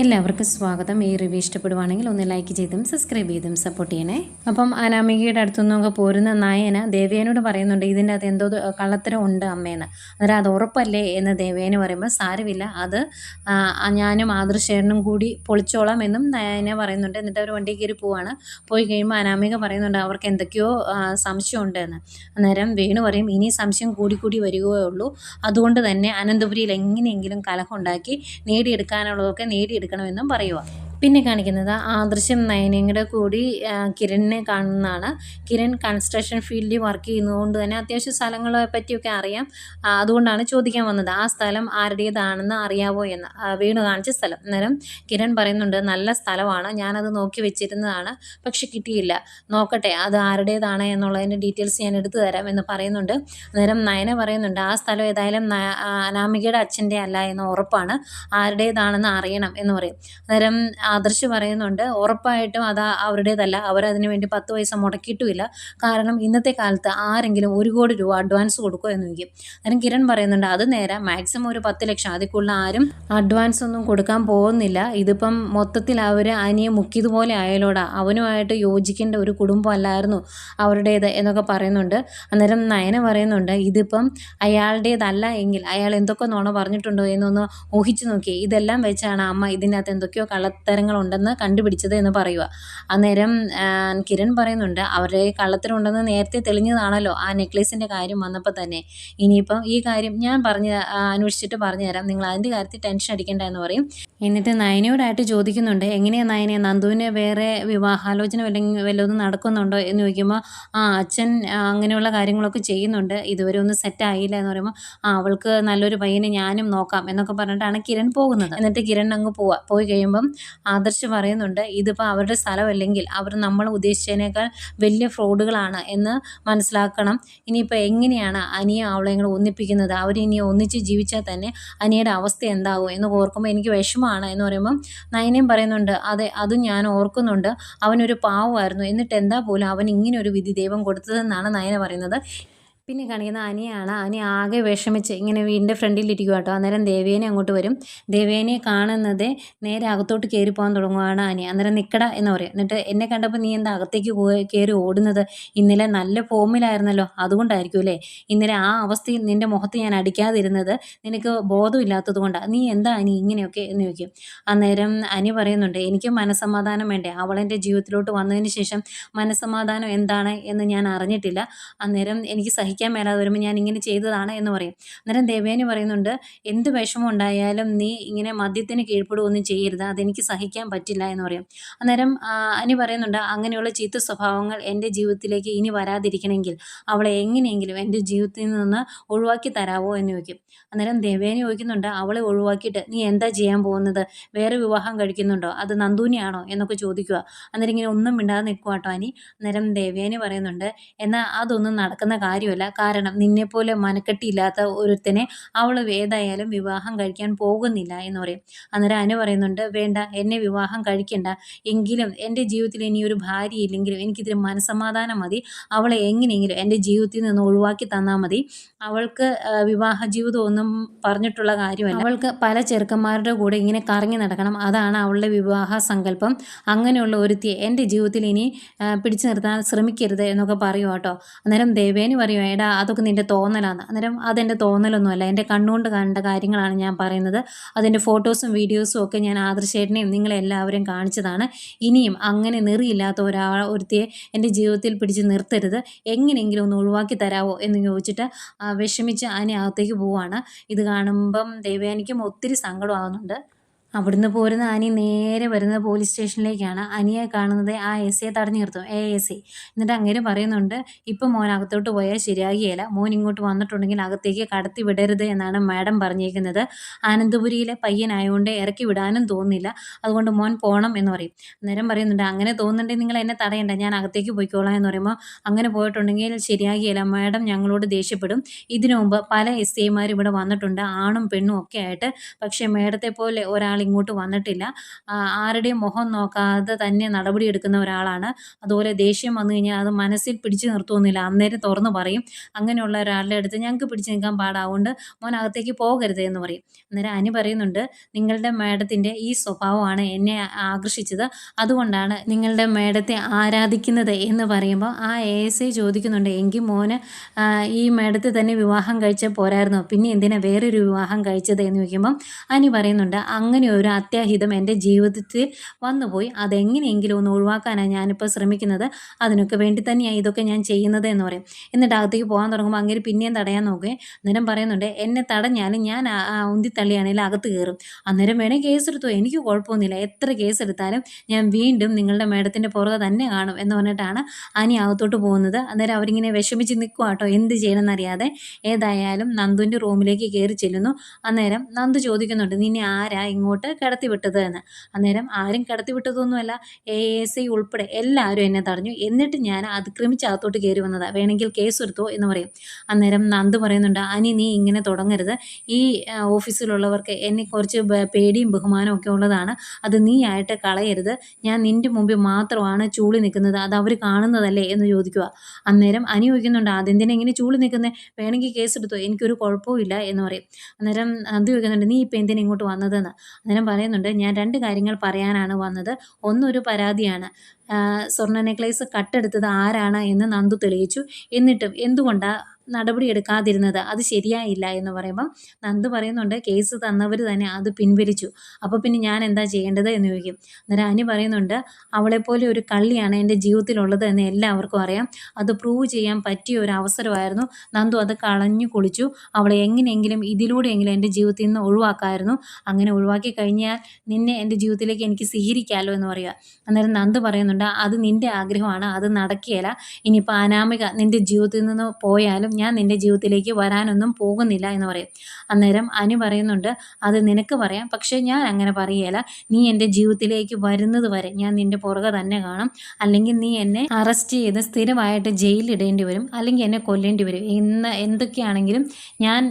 എല്ലാവർക്കും സ്വാഗതം. ഈ റിവ്യൂ ഇഷ്ടപ്പെടുവാണെങ്കിൽ ഒന്ന് ലൈക്ക് ചെയ്തും സബ്സ്ക്രൈബ് ചെയ്തും സപ്പോർട്ട് ചെയ്യണേ. അപ്പം അനാമികയുടെ അടുത്തുനിന്നൊക്കെ പോരുന്ന നായന ദേവേനോട് പറയുന്നുണ്ട് ഇതിന്റെ അത് എന്തോ കള്ളത്തരം ഉണ്ട് അമ്മേന്ന്. അന്നേരം അത് ഉറപ്പല്ലേ എന്ന് ദേവേന പറയുമ്പോൾ സാരമില്ല. അത് ഞാനും ആദർശേരനും കൂടി പൊളിച്ചോളാം എന്നും നായന പറയുന്നുണ്ട്. എന്നിട്ട് അവർ വണ്ടി കയറി പോവാണ്. പോയി കഴിയുമ്പോൾ അനാമിക പറയുന്നുണ്ട് അവർക്ക് എന്തൊക്കെയോ സംശയം സംശയമുണ്ട് എന്ന് അന്നേരം വേണു പറയും ഇനി സംശയം കൂടി കൂടി വരികയേ ഉള്ളൂ. അതുകൊണ്ട് തന്നെ അനന്തപുരിയിൽ എങ്ങനെയെങ്കിലും കലഹം ഉണ്ടാക്കി നേടിയെടുക്കാനുള്ളതൊക്കെ നേടിയെടുക്കണമെന്നും പറയുക പിന്നെ കാണിക്കുന്നത് ആദർശം നയനയുടെ കൂടി കിരണിനെ കാണുന്നതാണ്. കിരൺ കൺസ്ട്രക്ഷൻ ഫീൽഡിൽ വർക്ക് ചെയ്യുന്നതുകൊണ്ട് തന്നെ അത്യാവശ്യം സ്ഥലങ്ങളെ പറ്റിയൊക്കെ അറിയാം. അതുകൊണ്ടാണ് ചോദിക്കാൻ വന്നത് ആ സ്ഥലം ആരുടേതാണെന്ന് അറിയാവോ എന്ന്. വീണ് കാണിച്ച സ്ഥലം. അന്നേരം കിരൺ പറയുന്നുണ്ട് നല്ല സ്ഥലമാണ് ഞാനത് നോക്കി വെച്ചിരുന്നതാണ് പക്ഷെ കിട്ടിയില്ല. നോക്കട്ടെ അത് ആരുടേതാണ് എന്നുള്ളതിന്റെ ഡീറ്റെയിൽസ് ഞാൻ എടുത്തു തരാം എന്ന് പറയുന്നുണ്ട്. അന്നേരം നയന പറയുന്നുണ്ട് ആ സ്ഥലം ഏതായാലും അനാമികയുടെ അച്ഛന്റെ അല്ല എന്ന് ഉറപ്പാണ്. ആരുടേതാണെന്ന് അറിയണം എന്ന് പറയും. അന്നേരം ആദർശ് പറയുന്നുണ്ട്. ഉറപ്പായിട്ടും അത് അവരുടേതല്ല. അവരതിനു വേണ്ടി പത്ത് പൈസ മുടക്കിയിട്ടുമില്ല. കാരണം ഇന്നത്തെ കാലത്ത് ആരെങ്കിലും ഒരു കോടി രൂപ അഡ്വാൻസ് കൊടുക്കുമോ എന്ന് ചോദിക്കും. അന്നേരം കിരൺ പറയുന്നുണ്ട് അത് നേരെ. മാക്സിമം ഒരു പത്ത് ലക്ഷം. അതിൽ കൂടുതൽ ആരും അഡ്വാൻസ് ഒന്നും കൊടുക്കാൻ പോകുന്നില്ല. ഇതിപ്പം മൊത്തത്തിൽ അവർ അനിയെ മുക്കിയതുപോലെ ആയാലോടാ. അവനുമായിട്ട് യോജിക്കേണ്ട ഒരു കുടുംബം അല്ലായിരുന്നു അവരുടേത് എന്നൊക്കെ പറയുന്നുണ്ട്. അന്നേരം നയന പറയുന്നുണ്ട് ഇതിപ്പം അയാളുടേതല്ല എങ്കിൽ അയാൾ എന്തൊക്കെ നോണോ പറഞ്ഞിട്ടുണ്ടോ എന്നൊന്ന് ഊഹിച്ചു നോക്കി ഇതെല്ലാം വെച്ചാണ് അമ്മ ഇതിനകത്ത് എന്തൊക്കെയോ കള്ളത്തരങ്ങളുണ്ടെന്ന് കണ്ടുപിടിച്ചത് എന്ന് പറയുക അന്നേരം കിരൺ പറയുന്നുണ്ട് അവരുടെ കള്ളത്തിലുണ്ടെന്ന് നേരത്തെ തെളിഞ്ഞതാണല്ലോ ആ നെക്ലേസിന്റെ കാര്യം വന്നപ്പോൾ തന്നെ. ഇനിയിപ്പം ഈ കാര്യം ഞാൻ പറഞ്ഞ് അന്വേഷിച്ചിട്ട് പറഞ്ഞു തരാം. നിങ്ങൾ അതിന്റെ കാര്യത്തിൽ ടെൻഷൻ അടിക്കേണ്ട എന്ന് പറയും. എന്നിട്ട് നയനയോടായിട്ട് ചോദിക്കുന്നുണ്ട് എങ്ങനെയാണ് നയനെ? നന്ദുവിന് വേറെ വിവാഹാലോചന വല്ലെങ്കിൽ വല്ലതും നടക്കുന്നുണ്ടോ? എന്ന് ചോദിക്കുമ്പോൾ ആ അച്ഛൻ അങ്ങനെയുള്ള കാര്യങ്ങളൊക്കെ ചെയ്യുന്നുണ്ട്. ഇതുവരെ ഒന്നും സെറ്റ് ആയില്ല എന്ന് പറയുമ്പോൾ ആ അവൾക്ക് നല്ലൊരു പയ്യനെ ഞാനും നോക്കാം എന്നൊക്കെ പറഞ്ഞിട്ടാണ് കിരൺ പോകുന്നത്. എന്നിട്ട് കിരൺ അങ്ങ് പോവുക പോയി കഴിയുമ്പം ആദർശ് പറയുന്നുണ്ട് ഇതിപ്പോൾ അവരുടെ സ്ഥലമല്ലെങ്കിൽ അവർ നമ്മൾ ഉദ്ദേശിച്ചതിനേക്കാൾ വലിയ ഫ്രോഡുകളാണ് എന്ന് മനസ്സിലാക്കണം. ഇനിയിപ്പോൾ എങ്ങനെയാണ് അനിയെ അവളെ ഇങ്ങനെ ഒന്നിപ്പിക്കുന്നത്? അവരിനി ഒന്നിച്ച് ജീവിച്ചാൽ തന്നെ അനിയുടെ അവസ്ഥ എന്താകും എന്ന് ഓർക്കുമ്പോൾ എനിക്ക് വിഷമമാണ് എന്ന് പറയുമ്പം നയനയും പറയുന്നുണ്ട് അതെ അതും ഞാൻ ഓർക്കുന്നുണ്ട്. അവനൊരു പാവമായിരുന്നു. എന്നിട്ട് എന്താ പോലും അവൻ ഇങ്ങനെ ഒരു വിധി ദൈവം കൊടുത്തതെന്നാണ് നയന പറയുന്നത്. പിന്നെ കാണിക്കുന്ന അനിയാണ്. അനി ആകെ വിഷമിച്ച് ഇങ്ങനെ വീടിന്റെ ഫ്രണ്ടിലിരിക്കുക കേട്ടോ അന്നേരം ദേവേനെ അങ്ങോട്ട് വരും. ദേവേനെ കാണുന്നത് നേരെ അകത്തോട്ട് കയറി പോകാൻ തുടങ്ങുകയാണ് അനി. അന്നേരം നിൽക്കട എന്ന് പറയും. എന്നിട്ട് എന്നെ കണ്ടപ്പോൾ നീ എന്താ അകത്തേക്ക് കയറി ഓടുന്നത്? ഇന്നലെ നല്ല ഫോമിലായിരുന്നല്ലോ. അതുകൊണ്ടായിരിക്കും അല്ലേ? ഇന്നലെ ആ അവസ്ഥയിൽ നിന്റെ മുഖത്ത് ഞാൻ അടിക്കാതിരുന്നത് നിനക്ക് ബോധമില്ലാത്തത് കൊണ്ടാണ് നീ എന്താ അനി ഇങ്ങനെയൊക്കെ എന്ന് ചോദിക്കും. അന്നേരം അനി പറയുന്നുണ്ട് എനിക്ക് മനസ്സമാധാനം വേണ്ടേ? അവളെന്റെ ജീവിതത്തിലോട്ട് വന്നതിന് ശേഷം മനസ്സമാധാനം എന്താണ് എന്ന് ഞാൻ അറിഞ്ഞിട്ടില്ല. അന്നേരം എനിക്ക് സഹിക്കാൻ മേലാതെ വരുമ്പോൾ ഞാൻ ഇങ്ങനെ ചെയ്തതാണ് എന്ന് പറയും. അന്നേരം ദേവേനി പറയുന്നുണ്ട് എന്ത് വിഷമം ഉണ്ടായാലും നീ ഇങ്ങനെ മദ്യത്തിന് കീഴ്പ്പെടുകയൊന്നും ചെയ്യരുത്. അതെനിക്ക് സഹിക്കാൻ പറ്റില്ല എന്ന് പറയും. അന്നേരം അനി പറയുന്നുണ്ട് അങ്ങനെയുള്ള ചീത്ത സ്വഭാവങ്ങൾ എന്റെ ജീവിതത്തിലേക്ക് ഇനി വരാതിരിക്കണമെങ്കിൽ അവളെ എങ്ങനെയെങ്കിലും എന്റെ ജീവിതത്തിൽ നിന്ന് ഒഴിവാക്കി തരാവോ എന്ന് ചോദിക്കും. അന്നേരം ദേവേനി ചോദിക്കുന്നുണ്ട് അവളെ ഒഴിവാക്കിയിട്ട് നീ എന്താ ചെയ്യാൻ പോകുന്നത്? വേറെ വിവാഹം കഴിക്കുന്നുണ്ടോ? അത് നന്ദൂനിയാണോ എന്നൊക്കെ ചോദിക്കുക. അന്നേരം ഇങ്ങനെ ഒന്നും മിണ്ടാതെ നിൽക്കുക കേട്ടോ അനി. അന്നേരം ദേവേനി പറയുന്നുണ്ട് എന്നാൽ അതൊന്നും നടക്കുന്ന കാര്യമല്ല. കാരണം നിന്നെപ്പോലെ മനക്കെട്ടിയില്ലാത്ത ഒരുത്തനെ അവൾ ഏതായാലും വിവാഹം കഴിക്കാൻ പോകുന്നില്ല എന്ന് പറയും. അന്നേരം അനു പറയുന്നുണ്ട് വേണ്ട എന്നെ വിവാഹം കഴിക്കണ്ട. എങ്കിലും എന്റെ ജീവിതത്തിൽ ഇനി ഒരു ഭാര്യ ഇല്ലെങ്കിലും എനിക്കിതിന് മനസ്സമാധാനം മതി. അവളെ എങ്ങനെയെങ്കിലും എന്റെ ജീവിതത്തിൽ നിന്ന് ഒഴിവാക്കി തന്നാൽ മതി. അവൾക്ക് വിവാഹ ജീവിതം ഒന്നും പറഞ്ഞിട്ടുള്ള കാര്യമല്ല. അവൾക്ക് പല ചെറുക്കന്മാരുടെ കൂടെ ഇങ്ങനെ കറങ്ങി നടക്കണം. അതാണ് അവളുടെ വിവാഹ സങ്കല്പം. അങ്ങനെയുള്ള ഒരുത്തിയെ എന്റെ ജീവിതത്തിൽ ഇനി പിടിച്ചു നിർത്താൻ ശ്രമിക്കരുത് എന്നൊക്കെ പറയും കേട്ടോ. അന്നേരം ദേവേനി പറയും എടാ അതൊക്കെ നിന്റെ തോന്നലാണ് അന്നേരം അതെന്റെ തോന്നലൊന്നുമല്ല. എന്റെ കണ്ണുകൊണ്ട് കണ്ട കാര്യങ്ങളാണ് ഞാൻ പറയുന്നത്. അതിന്റെ ഫോട്ടോസും വീഡിയോസും ഒക്കെ ഞാൻ ആദർശേട്ടനെയും നിങ്ങളെല്ലാവരും കാണിച്ചതാണ്. ഇനിയും അങ്ങനെ നെറിയില്ലാത്ത ഒരാൾ ഒരുത്തിയെ എന്റെ ജീവിതത്തിൽ പിടിച്ച് നിർത്തരുത്. എങ്ങനെയെങ്കിലും ഒന്ന് ഒഴിവാക്കി തരാവോ എന്ന് ചോദിച്ചിട്ട് വിഷമിച്ച് അതിനെ അകത്തേക്ക് പോവാണ്. ഇത് കാണുമ്പം ദേവയാനിക്കും ഒത്തിരി സങ്കടമാകുന്നുണ്ട് അവിടുന്ന് പോരുന്ന അനി നേരെ വരുന്നത് പോലീസ് സ്റ്റേഷനിലേക്കാണ് അനിയെ കാണുന്നത് ആ എസ് സിയെ തടഞ്ഞു നിർത്തും. എ എസ് സി എന്നിട്ട് അങ്ങനെ പറയുന്നുണ്ട് ഇപ്പം മോൻ അകത്തോട്ട് പോയാൽ ശരിയാകുകയില്ല. മോൻ ഇങ്ങോട്ട് വന്നിട്ടുണ്ടെങ്കിൽ അകത്തേക്ക് കടത്തി വിടരുത് എന്നാണ് മാഡം പറഞ്ഞേക്കുന്നത്. ആനന്ദപുരിയിലെ പയ്യനായതുകൊണ്ട് ഇറക്കി വിടാനും തോന്നില്ല അതുകൊണ്ട് മോൻ പോകണം എന്ന് പറയും. അന്നേരം പറയുന്നുണ്ട് അങ്ങനെ തോന്നുന്നുണ്ടെങ്കിൽ നിങ്ങൾ എന്നെ തടയണ്ട. ഞാൻ അകത്തേക്ക് പോയിക്കോളാം എന്ന് പറയുമ്പോൾ അങ്ങനെ പോയിട്ടുണ്ടെങ്കിൽ ശരിയാകുകയില്ല. മാഡം ഞങ്ങളോട് ദേഷ്യപ്പെടും. ഇതിനു മുമ്പ് പല എസ് ഐമാർ ഇവിടെ വന്നിട്ടുണ്ട്. ആണും പെണ്ണും ഒക്കെ ആയിട്ട്. പക്ഷേ മേഡത്തെ പോലെ ഒരാൾ ഇങ്ങോട്ട് വന്നിട്ടില്ല. ആരുടെയും മുഖം നോക്കാതെ തന്നെ നടപടി എടുക്കുന്ന ഒരാളാണ്. അതുപോലെ ദേഷ്യം വന്നു കഴിഞ്ഞാൽ അത് മനസ്സിൽ പിടിച്ചു നിർത്തുമെന്നില്ല അന്നേരം തുറന്ന് പറയും. അങ്ങനെയുള്ള ഒരാളുടെ അടുത്ത് ഞങ്ങൾക്ക് പിടിച്ചു നിൽക്കാൻ പാടാവുകൊണ്ട് മോൻ അകത്തേക്ക് പോകരുത് എന്ന് പറയും. അന്നേരം അനു പറയുന്നുണ്ട് നിങ്ങളുടെ മേഡത്തിന്റെ ഈ സ്വഭാവമാണ് എന്നെ ആകർഷിച്ചത്. അതുകൊണ്ടാണ് നിങ്ങളുടെ മേഡത്തെ ആരാധിക്കുന്നത് എന്ന് പറയുമ്പോൾ ആ എ എസ് ഐ ചോദിക്കുന്നുണ്ട് എങ്കിൽ മോന് ഈ മേഡത്തെ തന്നെ വിവാഹം കഴിച്ച പോരായിരുന്നു? പിന്നെ എന്തിനാ വേറൊരു വിവാഹം കഴിച്ചത്? എന്ന് ചോദിക്കുമ്പോൾ അനി പറയുന്നുണ്ട് അങ്ങനെ ഒരു അത്യാഹിതം എന്റെ ജീവിതത്തിൽ വന്നുപോയി. അതെങ്ങനെയെങ്കിലും ഒന്ന് ഒഴിവാക്കാനാണ് ഞാനിപ്പോൾ ശ്രമിക്കുന്നത്. അതിനൊക്കെ വേണ്ടി തന്നെയാണ് ഇതൊക്കെ ഞാൻ ചെയ്യുന്നത് എന്ന് പറയും. എന്നിട്ട് അകത്തേക്ക് പോകാൻ തുടങ്ങുമ്പോൾ അങ്ങനെ പിന്നെയും തടയാൻ നോക്കുകയും അന്നേരം പറയുന്നുണ്ട് എന്നെ തടഞ്ഞാലും ഞാൻ ഉന്തിത്തള്ളിയാണെങ്കിൽ അകത്ത് കയറും. അന്നേരം വേണേൽ കേസെടുത്തോ. എനിക്ക് കുഴപ്പമൊന്നുമില്ല. എത്ര കേസെടുത്താലും ഞാൻ വീണ്ടും നിങ്ങളുടെ മേഡത്തിന്റെ പുറകെ തന്നെ കാണും എന്ന് പറഞ്ഞിട്ടാണ് അനി അകത്തോട്ട് പോകുന്നത്. അന്നേരം അവരിങ്ങനെ വിഷമിച്ച് നിൽക്കുക കേട്ടോ എന്ത് ചെയ്യണമെന്നറിയാതെ ഏതായാലും നന്ദുവിന്റെ റൂമിലേക്ക് കയറി ചെല്ലുന്നു. അന്നേരം നന്ദു ചോദിക്കുന്നുണ്ട് നിന്നെ ആരാ ഇങ്ങോട്ട് കിടത്തി വിട്ടത് എന്ന്. അന്നേരം ആരും കിടത്തി വിട്ടതൊന്നുമല്ല എ എസ് ഐ ഉൾപ്പെടെ എല്ലാവരും എന്നെ തടഞ്ഞു. എന്നിട്ട് ഞാൻ അതിക്രമിച്ച് അകത്തോട്ട് കയറി വന്നതാണ് വേണമെങ്കിൽ കേസ് എടുത്തോ എന്ന് പറയും. അന്നേരം നന്ദ് പറയുന്നുണ്ട് അനി നീ ഇങ്ങനെ തുടങ്ങരുത്. ഈ ഓഫീസിലുള്ളവർക്ക് എന്നെ കുറച്ച് പേടിയും ബഹുമാനവും ഒക്കെ ഉള്ളതാണ്. അത് നീ ആയിട്ട് കളയരുത്. ഞാൻ നിന്റെ മുമ്പിൽ മാത്രമാണ് ചൂളി നിൽക്കുന്നത്. അത് അവർ കാണുന്നതല്ലേ? എന്ന് ചോദിക്കുക അന്നേരം അനി ചോദിക്കുന്നുണ്ട് അതെന്തിനാ ഇങ്ങനെ ചൂളി നിൽക്കുന്നത് വേണമെങ്കിൽ കേസ് എടുത്തോ. എനിക്കൊരു ഇല്ല എന്ന് പറയും. അന്നേരം അത് ചോദിക്കുന്നുണ്ട് നീ ഇപ്പം എന്തിനാ ഇങ്ങോട്ട് വന്നതെന്ന്? അന്നേരം പറയുന്നുണ്ട് ഞാൻ രണ്ട് കാര്യങ്ങൾ പറയാനാണ് വന്നത്. ഒന്നൊരു പരാതിയാണ്. സ്വർണ നെക്ലേസ് കട്ടെടുത്തത് ആരാണ് എന്ന് നന്ദു തെളിയിച്ചു. എന്നിട്ടും എന്തുകൊണ്ടാണ് നടപടി എടുക്കാതിരുന്നത്? അത് ശരിയായില്ല എന്ന് പറയുമ്പം നന്ദു പറയുന്നുണ്ട് കേസ് തന്നവർ തന്നെ അത് പിൻവലിച്ചു. അപ്പോൾ പിന്നെ ഞാൻ എന്താ ചെയ്യേണ്ടത്? എന്ന് ചോദിക്കും. അന്നേരം അനി പറയുന്നുണ്ട് അവളെപ്പോലെ ഒരു കള്ളിയാണ് എന്റെ ജീവിതത്തിലുള്ളത് എന്ന് എല്ലാവർക്കും അറിയാം. അത് പ്രൂവ് ചെയ്യാൻ പറ്റിയ ഒരു അവസരമായിരുന്നു. നന്ദു അത് കളഞ്ഞു കുളിച്ചു. അവളെ എങ്ങനെയെങ്കിലും ഇതിലൂടെയെങ്കിലും എന്റെ ജീവിതത്തിൽ നിന്ന് ഒഴിവാക്കാമായിരുന്നു അങ്ങനെ ഒഴിവാക്കി കഴിഞ്ഞാൽ നിന്നെ എന്റെ ജീവിതത്തിലേക്ക് എനിക്ക് സ്വീകരിക്കാമല്ലോ എന്ന് പറയുക. അന്നേരം നന്ദു പറയുന്നുണ്ട് അത് നിന്റെ ആഗ്രഹമാണ് അത് നടക്കുകയില്ല. ഇനിയിപ്പോൾ അനാമിക നിന്റെ ജീവിതത്തിൽ നിന്ന് പോയാലും ഞാൻ നിന്റെ ജീവിതത്തിലേക്ക് വരാനൊന്നും പോകുന്നില്ല എന്ന് പറയും. അന്നേരം അനു പറയുന്നുണ്ട് അത് നിനക്ക് പറയാം. പക്ഷേ ഞാൻ അങ്ങനെ പറയുകയില്ല നീ എന്റെ ജീവിതത്തിലേക്ക് വരുന്നത് വരെ ഞാൻ നിന്റെ പുറകെ തന്നെ കാണും. അല്ലെങ്കിൽ നീ എന്നെ അറസ്റ്റ് ചെയ്ത് സ്ഥിരമായിട്ട് ജയിലിടേണ്ടി വരും. അല്ലെങ്കിൽ എന്നെ കൊല്ലേണ്ടി വരും. ഇന്ന് എന്തൊക്കെയാണെങ്കിലും ഞാൻ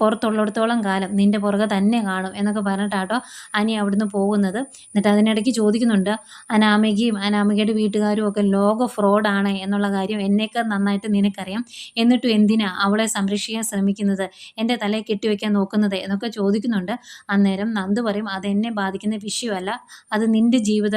പുറത്തുള്ളിടത്തോളം കാലം നിന്റെ പുറകെ തന്നെ കാണും എന്നൊക്കെ പറഞ്ഞിട്ടാട്ടോ അനി അവിടുന്ന് പോകുന്നത്. എന്നിട്ട് അതിനിടയ്ക്ക് ചോദിക്കുന്നുണ്ട് അനാമികയും അനാമികയുടെ വീട്ടുകാരും ഒക്കെ ലോക ഫ്രോഡാണ് എന്നുള്ള കാര്യം എന്നേക്കാൾ നന്നായിട്ട് നിനക്കറിയാം. എന്നിട്ടും എന്തിനാ അവളെ സംരക്ഷിക്കാൻ ശ്രമിക്കുന്നത്? എന്റെ തലയെ കെട്ടിവെക്കാൻ നോക്കുന്നത്? എന്നൊക്കെ ചോദിക്കുന്നുണ്ട്. അന്നേരം നന്ദു പറയും അത് എന്നെ ബാധിക്കുന്ന വിഷയമല്ല. അത് നിന്റെ ജീവിത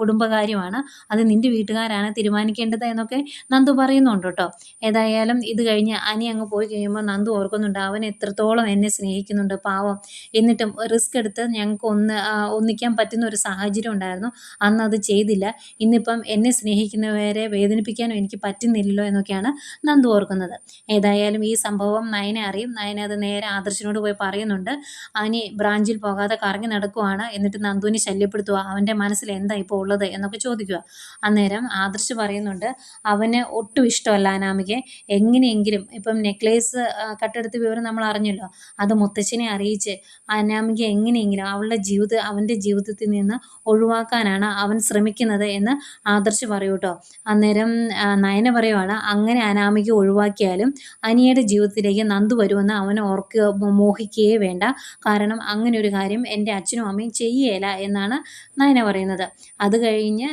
കുടുംബകാര്യമാണ്. അത് നിന്റെ വീട്ടുകാരാണ് തീരുമാനിക്കേണ്ടത് എന്നൊക്കെ നന്ദു പറയുന്നുണ്ട് കേട്ടോ. ഏതായാലും ഇത് കഴിഞ്ഞ് അനി അങ്ങ് പോയി കഴിയുമ്പോൾ നന്ദു ഓർക്കുന്നുണ്ട് അവൻ എത്രത്തോളം എന്നെ സ്നേഹിക്കുന്നുണ്ട് പാവം. എന്നിട്ടും റിസ്ക് എടുത്ത് ഞങ്ങൾക്ക് ഒന്ന് ഒന്നിക്കാൻ പറ്റുന്ന ഒരു സാഹചര്യം ഉണ്ടായിരുന്നു. അന്ന് അത് ചെയ്തില്ല. ഇന്നിപ്പം എന്നെ സ്നേഹിക്കുന്നവരെ വേദനിപ്പിക്കാനോ എനിക്ക് പറ്റുന്നില്ലല്ലോ എന്നൊക്കെയാണ് നന്ദു ഓർക്കുന്നത്. ഏതായാലും ഈ സംഭവം നയനെ അറിയും. നയന അത് നേരെ ആദർശിനോട് പോയി പറയുന്നുണ്ട്. അനി ബ്രാഞ്ചിൽ പോകാതെ കറങ്ങി നടക്കുവാണ്. എന്നിട്ട് നന്ദുവിനെ ശല്യപ്പെടുത്തുക അവന്റെ മനസ്സിൽ എന്താ ഇപ്പോൾ ഉള്ളത് എന്നൊക്കെ ചോദിക്കുക അന്നേരം ആദർശ് പറയുന്നുണ്ട് അവന് ഒട്ടും ഇഷ്ടമല്ല അനാമികയെ എങ്ങനെയെങ്കിലും ഇപ്പം നെക്ലേസ് കട്ടെടുത്ത വിവരം നമ്മൾ അറിഞ്ഞല്ലോ. അത് മുത്തച്ഛനെ അറിയിച്ച് അനാമിക എങ്ങനെയെങ്കിലും അവളുടെ ജീവിതം അവന്റെ ജീവിതത്തിൽ നിന്ന് ഒഴിവാക്കാനാണ് അവൻ ശ്രമിക്കുന്നത് എന്ന് ആദർശ് പറയൂ കേട്ടോ. അന്നേരം നയന പറയുവാണ് അങ്ങനെ അനാമിക ഒഴിവാക്കിയാലും അനിയുടെ ജീവിതത്തിലേക്ക് നന്ദു വരുമെന്ന് അവൻ ഓർക്കുക മോഹിക്കുകയേ വേണ്ട. കാരണം അങ്ങനെ ഒരു കാര്യം എന്റെ അച്ഛനും അമ്മയും ചെയ്യേല എന്നാണ് നയന പറയുന്നത്. അത് കഴിഞ്ഞ്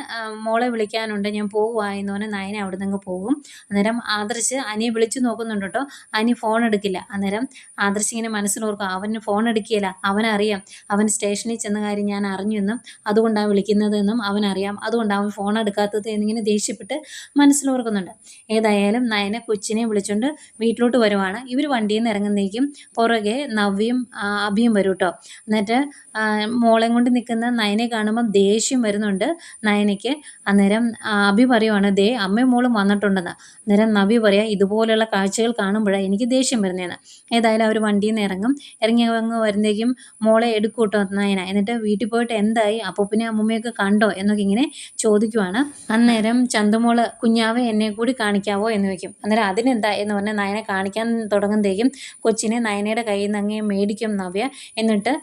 മോളെ വിളിക്കാനുണ്ട് ഞാൻ പോകുക എന്ന് പറഞ്ഞാൽ നയന അവിടെ നിന്ന് പോകും. അന്നേരം ആദർശ് അനിയെ വിളിച്ചു നോക്കുന്നുണ്ട് കേട്ടോ. അനി ഫോൺ എടുക്കില്ല. അന്നേരം ആദർശ് ഇങ്ങനെ മനസ്സിലോർക്കും അവന് ഫോൺ എടുക്കുകയില്ല അവനറിയാം. അവൻ സ്റ്റേഷനിൽ ചെന്ന കാര്യം ഞാൻ അറിഞ്ഞു എന്നും അതുകൊണ്ടാണ് വിളിക്കുന്നതെന്നും അവനറിയാം. അവൻ ഫോൺ എടുക്കാത്തത് എന്നിങ്ങനെ ദേഷ്യപ്പെട്ട് മനസ്സിലോർക്കുന്നുണ്ട്. ഏതായാലും നയനെ കൊച്ചിനെ വിളിച്ചുകൊണ്ട് വീട്ടിലോട്ട് വരുവാണ്. ഇവർ വണ്ടിയിൽ നിന്ന് ഇറങ്ങുന്നേക്കും പുറകെ നവ്യയും അഭിയും വരും കേട്ടോ എന്നിട്ട് മോളെ കൊണ്ട് നിൽക്കുന്ന നയനെ കാണുമ്പം ദേഷ്യം വരുന്നുണ്ട്. നയനയ്ക്ക് അന്നേരം അഭി പറയുവാണ് ദേ അമ്മയും മോളും വന്നിട്ടുണ്ടെന്ന്. അന്നേരം നവ്യ പറയാം ഇതുപോലെയുള്ള കാഴ്ചകൾ കാണുമ്പോഴാണ് എനിക്ക് ദേഷ്യം വരുന്നതെന്ന് ഏതായാലും അവർ വണ്ടിയിൽ നിന്ന് ഇറങ്ങും. ഇറങ്ങി അങ്ങ് വരുന്നേക്കും മോളെ എടുക്കൂട്ടോ നയന. എന്നിട്ട് വീട്ടിൽ പോയിട്ട് എന്തായി? അപ്പൂപ്പിനെ അമ്മൂമ്മയൊക്കെ കണ്ടോ? എന്നൊക്കെ ഇങ്ങനെ ചോദിക്കുവാണ് അന്നേരം ചന്തുമോൾ കുഞ്ഞാവെ എന്നെ കൂടി കാണിക്കാവോ? എന്ന് വെക്കും അന്നേരം അതിനെന്താ? എന്ന് പറഞ്ഞാൽ നയനെ കാണിക്കാൻ തുടങ്ങുമ്പോഴേക്കും കൊച്ചിനെ നയനയുടെ കയ്യിൽ നിന്ന് അങ്ങേ മേടിക്കും നവ്യ. എന്നിട്ട്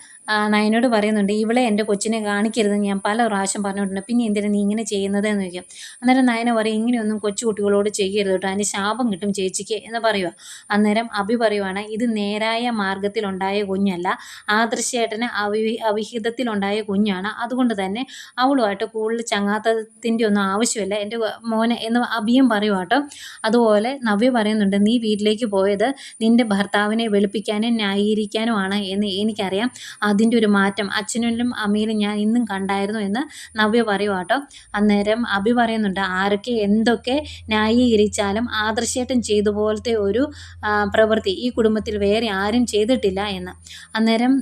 നയനോട് പറയുന്നുണ്ട് ഇവളെ എന്റെ കൊച്ചിനെ കാണിക്കരുത്. ഞാൻ പല പ്രാവശ്യം പറഞ്ഞിട്ടുണ്ട്. പിന്നെ എന്തിനാണ് നീ ഇങ്ങനെ ചെയ്യുന്നത്? എന്ന് ചോദിക്കും. അന്നേരം നയന പറയും ഇങ്ങനെയൊന്നും കൊച്ചു കുട്ടികളോട് ചെയ്യരുത് കേട്ടോ. അതിന് ശാപം കിട്ടും ചേച്ചിക്ക്. എന്ന് പറയുക അന്നേരം അഭി പറയുവാണ് ഇത് നേരായ മാർഗത്തിലുണ്ടായ കുഞ്ഞല്ല. ആദർശേട്ടന് അവി അവിഹിതത്തിലുണ്ടായ കുഞ്ഞാണ്. അതുകൊണ്ട് തന്നെ അവളുമായിട്ട് കൂടുതൽ ചങ്ങാത്തത്തിന്റെ ഒന്നും ആവശ്യമില്ല. എന്റെ മോനെ എന്ന് അഭിയും പറയും കേട്ടോ. അതുപോലെ നവ്യ പറയുന്നുണ്ട് നീ വീട്ടിലേക്ക് പോയത് നിന്റെ ഭർത്താവിനെ വെളുപ്പിക്കാനും ന്യായീകരിക്കാനുമാണ് എന്ന് എനിക്കറിയാം. അതിന്റെ ഒരു മാറ്റം അച്ഛനിലും അമ്മയിലും ഞാൻ ഇന്നും കണ്ടായിരുന്നു എന്ന് നവ്യ പറയും കേട്ടോ. അന്നേരം അഭി പറയുന്നുണ്ട് ആരൊക്കെ എന്തൊക്കെ ന്യായീകരിച്ചാലും ആദർശേട്ടൻ ചെയ്ത പോലത്തെ ഒരു പ്രവൃത്തി ഈ കുടുംബത്തിൽ വേറെ ആരും ചെയ്തിട്ടില്ല എന്ന്. അന്നേരം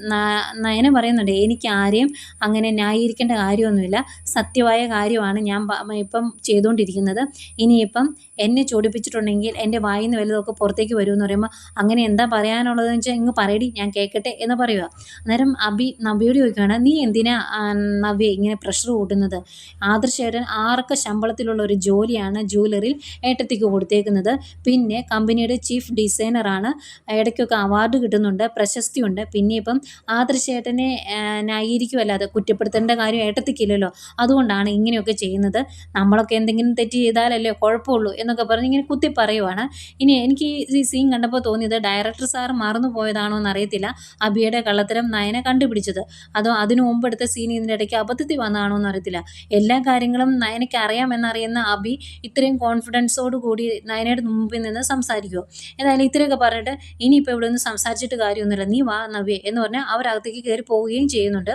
നയനം പറയുന്നുണ്ട് എനിക്ക് ആരെയും അങ്ങനെ ന്യായീകരിക്കേണ്ട കാര്യമൊന്നുമില്ല. സത്യമായ കാര്യമാണ് ഞാൻ ഇപ്പം ചെയ്തുകൊണ്ടിരിക്കുന്നത് ഇനിയിപ്പം എന്നെ ചൊടിപ്പിച്ചിട്ടുണ്ടെങ്കിൽ എന്റെ വായിൽ നിന്ന് വലുതൊക്കെ പുറത്തേക്ക് വരുമെന്ന് പറയുമ്പോൾ അങ്ങനെ എന്താ പറയാനുള്ളതെന്ന് വെച്ചാൽ ഇങ്ങ് പറയടി ഞാൻ കേൾക്കട്ടെ എന്ന് പറയുക. അന്നേരം അബി നബിയോട് ചോദിക്കുകയാണ് നീ എന്തിനാ നവ്യ ഇങ്ങനെ പ്രഷർ കൂട്ടുന്നത്? ആദർശേട്ടൻ ആർക്ക് ശമ്പളത്തിലുള്ള ഒരു ജോലിയാണ് ജൂവലറിയിൽ ഏട്ടത്തിക്ക് കൊടുത്തേക്കുന്നത്? പിന്നെ കമ്പനിയുടെ ചീഫ് ഡിസൈനറാണ് ഇടയ്ക്കൊക്കെ അവാർഡ് കിട്ടുന്നുണ്ട് പ്രശസ്തിയുണ്ട് പിന്നെ ഇപ്പം ആദർശേട്ടനെ ന്യായീകരിക്കുമല്ലാതെ കുറ്റപ്പെടുത്തേണ്ട കാര്യം ഏട്ടത്തിക്കില്ലല്ലോ. അതുകൊണ്ടാണ് ഇങ്ങനെയൊക്കെ ചെയ്യുന്നത്. നമ്മളൊക്കെ എന്തെങ്കിലും തെറ്റ് ചെയ്താലല്ലേ കുഴപ്പമുള്ളൂ എന്നൊക്കെ പറഞ്ഞ് ഇങ്ങനെ കുത്തി പറയുവാണ്. ഇനി എനിക്ക് ഈ സീൻ കണ്ടപ്പോൾ തോന്നിയത് ഡയറക്ടർ സാർ മറന്നു പോയതാണോ എന്നറിയത്തില്ല. അബിയുടെ കള്ളത്തരം നയനെ കണ്ടുപിടിച്ചത്. അതോ അതിനു മുമ്പ് എടുത്ത സീൻ ഇതിന്റെ ഇടയ്ക്ക് അബദ്ധത്തിൽ വന്നതാണോ എന്നറിയത്തില്ല. എല്ലാ കാര്യങ്ങളും നയനയ്ക്ക് അറിയാമെന്നറിയുന്ന അബി ഇത്രയും കോൺഫിഡൻസോട് കൂടി നയനയുടെ മുമ്പിൽ നിന്ന് സംസാരിക്കുമോ ഏതായാലും ഇത്രയൊക്കെ പറഞ്ഞിട്ട് ഇനിയിപ്പോൾ ഇവിടെ നിന്ന് സംസാരിച്ചിട്ട് കാര്യമൊന്നുമില്ല. നീ വാ നവ്യ എന്ന് പറഞ്ഞാൽ അവരകത്തേക്ക് കയറി പോവുകയും ചെയ്യുന്നുണ്ട്.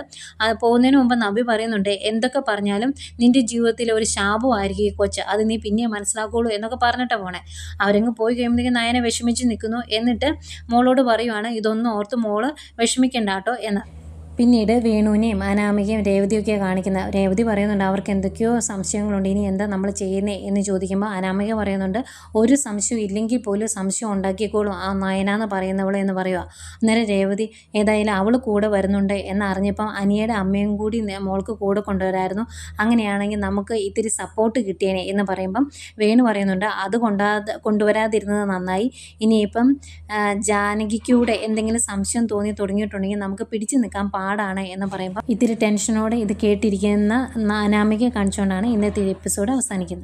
പോകുന്നതിന് മുമ്പ് നവ്യ പറയുന്നുണ്ട് എന്തൊക്കെ പറഞ്ഞാലും നിന്റെ ജീവിതത്തിലെ ഒരു ശാപമായിരിക്കും ഈ കൊച്ച്. അത് നീ പിന്നെ മനസ്സിലാക്കുള്ളൂ എന്നൊക്കെ പറഞ്ഞിട്ടാണ് പോണേ. അവരങ്ങ് പോയി കഴിയുമ്പോഴത്തേക്കും നയനെ വിഷമിച്ച് നിൽക്കുന്നു എന്നിട്ട് മോളോട് പറയുവാണ് ഇതൊന്നും ഓർത്ത് മോൾ വിഷമിക്കണ്ട കേട്ടോ എന്ന്. പിന്നീട് വേണുവിനെയും അനാമികയും രേവതിയൊക്കെ കാണിക്കുന്ന. രേവതി പറയുന്നുണ്ട് അവർക്ക് എന്തൊക്കെയോ സംശയങ്ങളുണ്ട്. ഇനി എന്താ നമ്മൾ ചെയ്യുന്നേ? എന്ന് ചോദിക്കുമ്പോൾ അനാമിക പറയുന്നുണ്ട് ഒരു സംശയം ഇല്ലെങ്കിൽ പോലും സംശയം ഉണ്ടാക്കിക്കോളും ആ നയന എന്ന് പറയുന്നവൾ എന്ന് പറയുക അന്നേരം രേവതി ഏതായാലും അവൾ കൂടെ വരുന്നുണ്ട് എന്നറിഞ്ഞപ്പം അനിയുടെ അമ്മയും കൂടി മോൾക്ക് കൂടെ കൊണ്ടുവരായിരുന്നു. അങ്ങനെയാണെങ്കിൽ നമുക്ക് ഇത്തിരി സപ്പോർട്ട് കിട്ടിയേനെ. എന്ന് പറയുമ്പം വേണു പറയുന്നുണ്ട് അത് കൊണ്ടാ കൊണ്ടുവരാതിരുന്നത് നന്നായി. ഇനിയിപ്പം ജാനകിക്കൂടെ എന്തെങ്കിലും സംശയം തോന്നി തുടങ്ങിയിട്ടുണ്ടെങ്കിൽ നമുക്ക് പിടിച്ചു നിൽക്കാൻ പാടാണ് എന്ന് പറയുമ്പോൾ ഇത്തിരി ടെൻഷനോടെ ഇത് കേട്ടിരിക്കുന്ന അനാമിക കാണിച്ചുകൊണ്ടാണ് ഇന്നത്തെ എപ്പിസോഡ് അവസാനിക്കുന്നത്.